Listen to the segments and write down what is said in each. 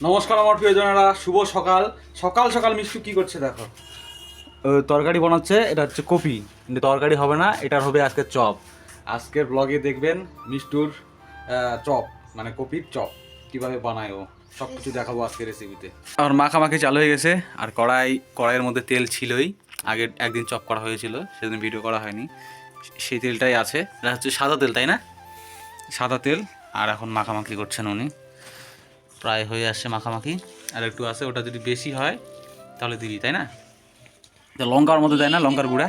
নমস্কার আমার প্রিয়জনেরা শুভ সকাল। সকাল সকাল মিষ্টু কি করছে দেখো? তরকারি বানাচ্ছে এটা হচ্ছে কপি। কিন্তু তরকারি হবে না এটার হবে আজকে চপ। আজকের ব্লগে দেখবেন মিষ্টুর চপ মানে কপির চপ কীভাবে বানায় ও। সব কিছু দেখাবো আজকে রেসিপিতে আমার মাখামাখি চালু হয়ে গেছে আর কড়াই কড়াইয়ের মধ্যে তেল ছিলই। আগে একদিন চপ করা হয়েছিল সেদিন ভিডিও করা হয়নি। সেই তেলটাই আছে। এটা হচ্ছে সাদা তেল তাই না? সাদা তেল আর এখন মাখামাখি করছেন উনি। প্রায় হয়ে আসছে মাখামাখি। আর একটু আছে ওটা যদি বেশি হয় তাহলে দিবি তাই না? তো লঙ্কার মতো দেয় না লঙ্কার গুঁড়া?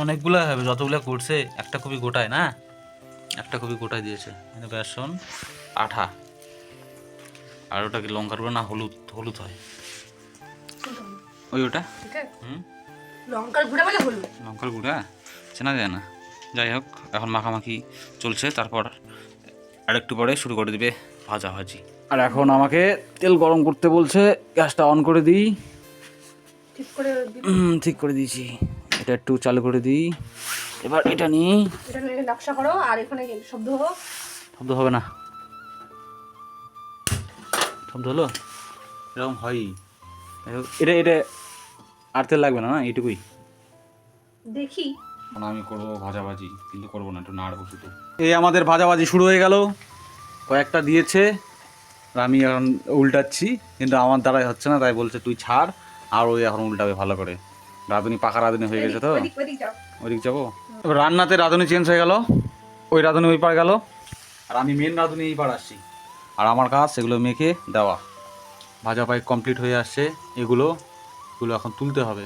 অনেকগুলো হবে যতগুলো করছে একটা কপি গোটায় না? একটা কপি গোটায় দিয়েছে। এখানে বেসন আঠা। আর ওটা কি লঙ্কার গুঁড়া না হলুদ হলুদ হয়। ওই ওটা? হুম? লঙ্কার গুঁড়া বলে হলুদ। লঙ্কার গুঁড়া? চেনা যায় না। যাই হোক এখন মাখামাখি চলছে তারপর আরেকটু পরে শুরু করে দিবে ভাজা ভাজি আর এখন আমাকে তেল গরম করতে বলছে গ্যাসটা অন করে দিই। ঠিক করে ঠিক করে দিয়েছি। এটা একটু চালু করে দিই। এবার এটা নিই। এটা নিয়ে নকশা করো আর এখানে শব্দ হব শব্দ হবে না। শব্দ হলো? এরকম হয়ই। হোক, এটা এটা আর তেল লাগবে না না? এইটুকুই। দেখি। এখন আমি করব ভাজাভাজি কিন্তু করব না একটু নাড়বো শুধু। এই আমাদের ভাজাভাজি শুরু হয়ে গেল। কয়েকটা দিয়েছে আর আমি এখন উল্টাচ্ছি কিন্তু আমার দ্বারাই হচ্ছে না তাই বলছে তুই ছাড় আর ওই এখন উল্টাবে ভালো করে। রাঁধুনি পাকা রাঁধুনি হয়ে গেছে তো? ওইদিক যাব? রান্নাতে রাঁধুনি চেঞ্জ হয়ে গেল ওই রাঁধুনি ওই পার গেল। আর আমি মেন রাঁধুনি এই পার আসছি। আর আমার কাজ সেগুলো মেখে দেওয়া। ভাজা পাই কমপ্লিট হয়ে আসছে এগুলো এগুলো এখন তুলতে হবে।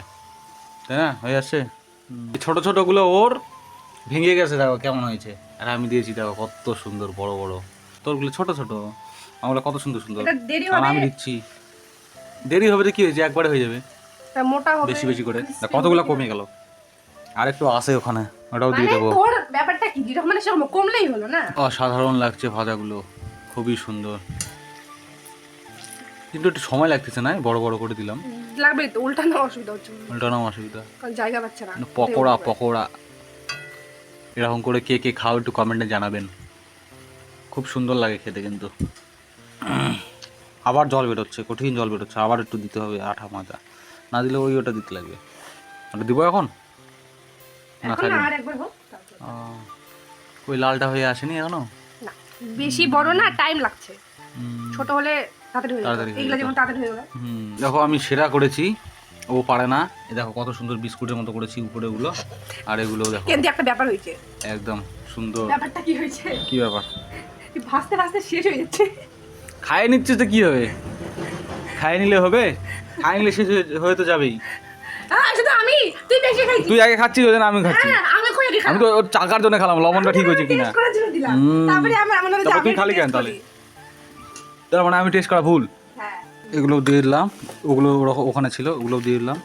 তাই না? হয়ে আসছে? ছোট ছোটগুলো ওর ভেঙে গেছে দেখো কেমন হয়েছে। আর আমি দিয়েছি দেখো কত সুন্দর বড় বড়। তোরগুলো ছোট ছোট। আমগুলো কত সুন্দর সুন্দর। হবে আমি দিচ্ছি। দেরি হবে তো কি হয়েছে? একবারে হয়ে যাবে। মোটা হবে। বেশি বেশি করে। কতগুলো কমে গেল? আর একটু আছে ওখানে ওটাও দিয়ে মানে দেবো। ব্যাপারটা কি? যেরকম মানে সেরকম কমলেই হলো না? অসাধারণ লাগছে ভাজাগুলো। খুবই সুন্দর। কিন্তু একটু সময় লাগতেছে না বড় বড় করে দিলাম। লাগবে তো উল্টানো অসুবিধা হচ্ছে। উল্টানো অসুবিধা। কারণ জায়গা পাচ্ছে না। মানে পকোড়া পকোড়া। এরকম করে কে কে খাও একটু কমেন্টে জানাবেন। খুব সুন্দর লাগে খেতে কিন্তু। আবার জল বেরোচ্ছে কঠিন জল বেরোচ্ছে আবার একটু দিতে হবে আঠা মাজা। না দিলে ওই ওটা দিতে লাগবে। ওটা দিব এখন? না তারপর। ওই লালটা হয়ে আসেনি এখনও? না বেশি বড় না টাইম লাগছে। ছোট হলে তাড়াতাড়ি হয়ে যাবে। তাড়াতাড়ি হয়ে এগুলো যেত। যেমন তাড়াতাড়ি হয়ে গেল। হুম, দেখো আমি সেরা করেছি। ও পারে না। এ দেখো কত সুন্দর বিস্কুটের মতো করেছি উপরে ওগুলো আর এগুলো দেখো। কিন্তু একটা ব্যাপার হয়েছে। একদম সুন্দর। ব্যাপারটা কি হয়েছে? কি ব্যাপার? ভাসতে ভাসতে শেষ হয়ে যাচ্ছে। খাইয়ে নিচ্ছে তো কি হবে? খাইয়ে নিলে হবে? খাইয়ে নিলে শেষ হয়ে- তো যাবেই। আমি? তুই বেশি খাইছিস? তুই আগে খাচ্ছিস ওই জন্য আমি খাচ্ছি। হ্যাঁ আমি তো ওর চাকার জন্য খেলাম লবণটা ঠিক হয়েছে কিনা। তারপরে আমি আমার মনে তুই খালি কেন তাহলে? তার মানে আমি টেস্ট করা ভুল? হ্যাঁ। এগুলো দিয়ে দিলাম। ওগুলো ওখানে ছিল ওগুলো দিয়ে দিলাম।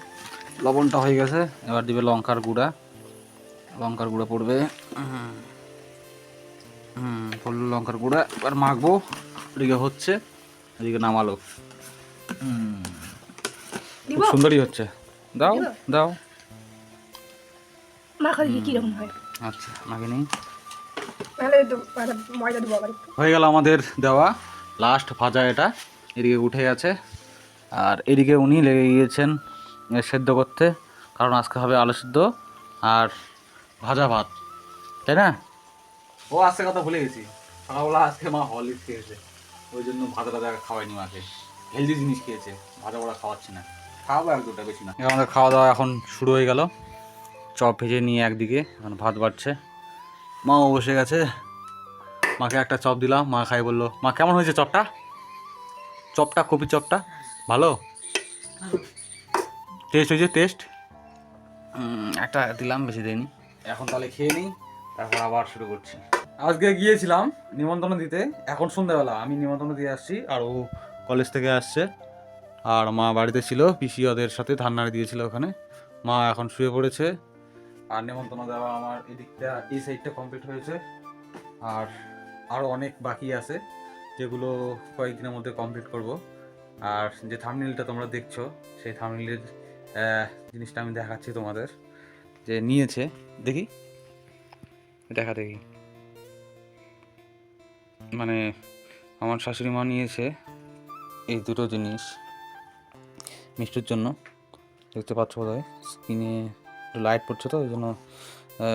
লবণটা হয়ে গেছে এবার দিবে লঙ্কার গুঁড়া। লঙ্কার গুঁড়া পড়বে। হুম। পড়ল লঙ্কার গুঁড়া। এবার মাখবো এদিকে হচ্ছে এদিকে নামালো। খুব সুন্দরই হচ্ছে। দাও দাও। আচ্ছা মাখে নিই তাহলে একটু একটা ময়দা দিব আবার একটু। হয়ে গেল আমাদের দেওয়া। লাস্ট ভাজা এটা এদিকে উঠে গেছে। আর এদিকে উনি লেগে গিয়েছেন সেদ্ধ করতে কারণ আজকে হবে আলু সেদ্ধ আর ভাজা ভাত। তাই না? ও আজকে কথা ভুলে গেছি। সকালবেলা আজকে মা হলিক্স খেয়েছে ওই জন্য ভাজা টাজা খাওয়াইনি মাকে। হেলদি জিনিস খেয়েছে ভাজা পোড়া খাওয়াচ্ছি না। খাওয়াবো এক দুটা বেশি না। আমাদের খাওয়া দাওয়া এখন শুরু হয়ে গেল। চপ ভেজে নিয়ে একদিকে এখন ভাত বাড়ছে। মাও বসে গেছে। মাকে একটা চপ দিলাম মা খাই বলল মা কেমন হয়েছে চপটা? চপটা কপি চপটা ভালো? টেস্ট হয়েছে টেস্ট একটা দিলাম বেশি দিন এখন তাহলে খেয়ে নিই তারপর আবার শুরু করছি। আজকে গিয়েছিলাম নিমন্ত্রণ দিতে এখন সন্ধ্যাবেলা। আমি নিমন্ত্রণ দিয়ে আসছি আর ও কলেজ থেকে আসছে। আর মা বাড়িতে ছিল পিসি ওদের সাথে ধান নাড়ি দিয়েছিল ওখানে। মা এখন শুয়ে পড়েছে। আর নিমন্ত্রণ দেওয়া আমার এদিকটা এই সাইডটা কমপ্লিট হয়েছে। আর আরও অনেক বাকি আছে যেগুলো কয়েকদিনের মধ্যে কমপ্লিট করব। আর যে থামনিলটা তোমরা দেখছ সেই থামনিলের জিনিসটা আমি দেখাচ্ছি তোমাদের যে নিয়েছে। দেখি। দেখা দেখি। মানে আমার শাশুড়ি মা নিয়েছে এই দুটো জিনিস মিষ্টির জন্য। দেখতে পাচ্ছ বোধ হয় স্কিনে একটু লাইট পড়ছে তো ওই জন্য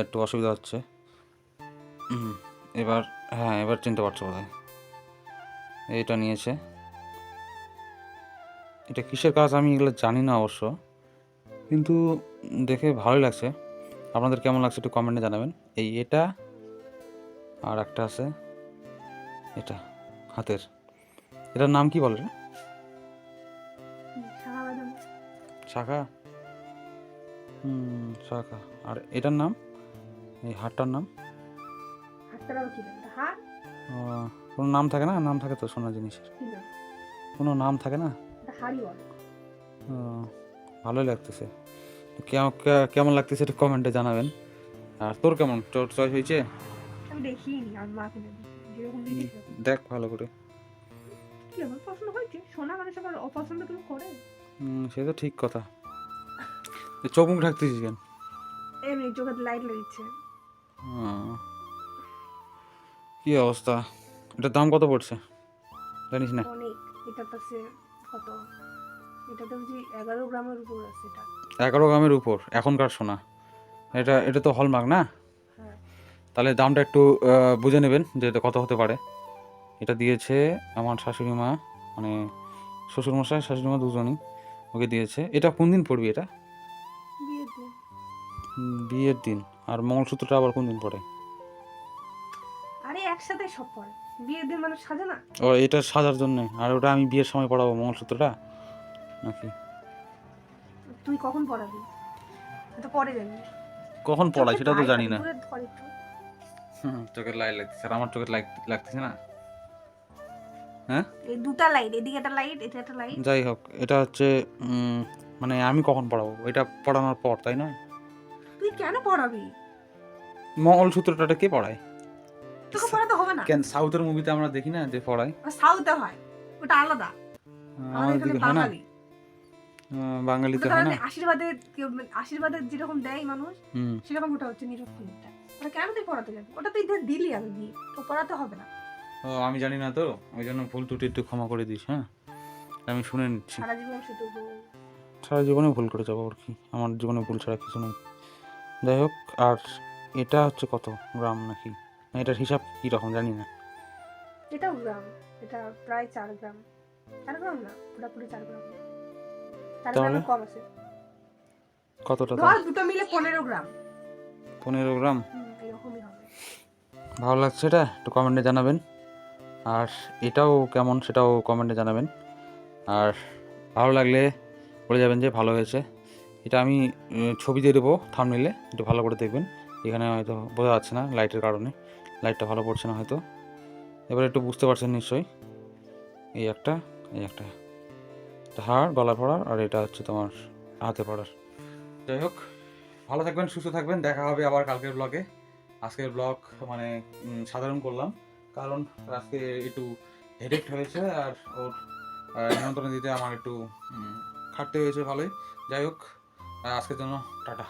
একটু অসুবিধা হচ্ছে। হুম, এবার হ্যাঁ এবার চিনতে পারছ বোধ এইটা নিয়েছে। এটা কিসের কাজ আমি এগুলো জানি না অবশ্য। কিন্তু দেখে ভালোই লাগছে। আপনাদের কেমন লাগছে একটু কমেন্টে জানাবেন। এই এটা আর একটা আছে এটা হাতের। এটার নাম কি বলে? রে শাখা? হুম শাখা। আর এটার নাম? এই হাটটার নাম? কি হাত ও, কোনো নাম থাকে না? নাম থাকে তো সোনার জিনিসের। কি না কোনো নাম থাকে না? এটা হাড়ি বল। ও, ভালোই লাগতেছে। কেমন- কে- কেমন লাগতেছে একটু কমেন্টে জানাবেন। আর তোর কেমন? তোর চয়েস হয়েছে? আমি। যেরকম দিয়েছে সেরকম। দেখ ভালো করে। কি আমার পছন্দ হয়েছে? সোনা মানুষ আবার অপছন্দ কেউ করে? হুম, সে তো ঠিক কথা। চোখ মুখ ঢাকতেছিস কেন? এমনি চোখে লাইট লাগিয়েছে হুম। কি অবস্থা? এটার দাম কত পড়ছে? জানিস না? অনেক। এটা পাশে কত? এটা তো বুঝি এগারো গ্রামের উপর আছে এটা। এগারো গ্রামের উপর? এখনকার সোনা। এটা এটা তো হলমার্ক না? হ্যাঁ। তাহলে দামটা একটু বুঝে নেবেন যে এটা কত হতে পারে। এটা দিয়েছে আমার শাশুড়ি মা মানে শ্বশুরমশাই শাশুড়ি মা দুজনই ওকে দিয়েছে। এটা কোন দিন পড়বি এটা? বিয়ের দিন। আর মঙ্গলসূত্রটা আবার কোন দিন পড়ে? একসাথে সব পরে বিয়ের দিন মানুষ সাজে না? ও এটা সাজার জন্য। আর ওটা আমি বিয়ের সময় পড়াবো মঙ্গলসূত্রটা? নাকি? তুই কখন পড়াবি? তো পরে জানি। কখন পড়াই সেটা তো জানি না। চোখের লাইট লাগতেছে আর আমার চোখের লাইট লাগতেছে না? হ্যাঁ? এই দুটা লাইট এদিকে একটা লাইট এটা একটা লাইট। যাই হোক এটা হচ্ছে মানে আমি কখন পড়াবো? এটা পড়ানোর পর তাই নয়? তুই কেন পড়াবি? মঙ্গলসূত্রটা কে পড়ায়? তোকে পড়াতে হবে না। কেন সাউথের মুভিতে আমরা দেখি না যে পড়ায়? সাউথে হয় ওটা আলাদা। আমাদের এখানে বাঙালি। বাঙালিতে হয় না? আশীর্বাদে আশীর্বাদে যেরকম দেয় মানুষ হুম। সেরকম ওটা হচ্ছে নিরক্ষণটা ওটা কেন তুই পড়াতে যাবি? ওটা তুই দিলি আমি দিয়ে তো পড়াতে হবে না। ও আমি জানি না তো ওই জন্য ভুল ত্রুটি একটু ক্ষমা করে দিস হ্যাঁ? আমি শুনে নিচ্ছি। সারা জীবন শুধু সারা জীবনে ভুল করে যাব আর কি আমার জীবনে ভুল ছাড়া কিছু নেই। যাই হোক আর এটা হচ্ছে কত? গ্রাম নাকি? এটার হিসাব কী রকম জানি না। এটাও গ্রাম এটা প্রায় চার গ্রাম। চার গ্রাম না পুরোপুরি চার গ্রাম। চার তাহলে? কম আছে। কতটা ধর দুটো মিলে পনেরো গ্রাম। পনেরো গ্রাম? এরকমই হবে। ভালো লাগছে এটা একটু কমেন্টে জানাবেন। আর এটাও কেমন সেটাও কমেন্টে জানাবেন। আর ভালো লাগলে বলে যাবেন যে ভালো হয়েছে। এটা আমি ছবি দিয়ে দেবো থামনিলে একটু ভালো করে দেখবেন। এখানে হয়তো বোঝা যাচ্ছে না লাইটের কারণে। লাইটটা ভালো পড়ছে না হয়তো। এবার একটু বুঝতে পারছেন নিশ্চয়ই। এই একটা এই একটা। হাড় গলা পড়ার আর এটা হচ্ছে তোমার হাতে পড়ার। যাই হোক, ভালো থাকবেন, সুস্থ থাকবেন। দেখা হবে আবার কালকের ব্লগে আজকের ব্লগ মানে সাধারণ করলাম। কারণ আজকে একটু হেডেক হয়েছে, আর ওর নিমন্ত্রণ দিতে আমার একটু খাটতে হয়েছে ভালোই। যাই হোক আজকের জন্য টাটা।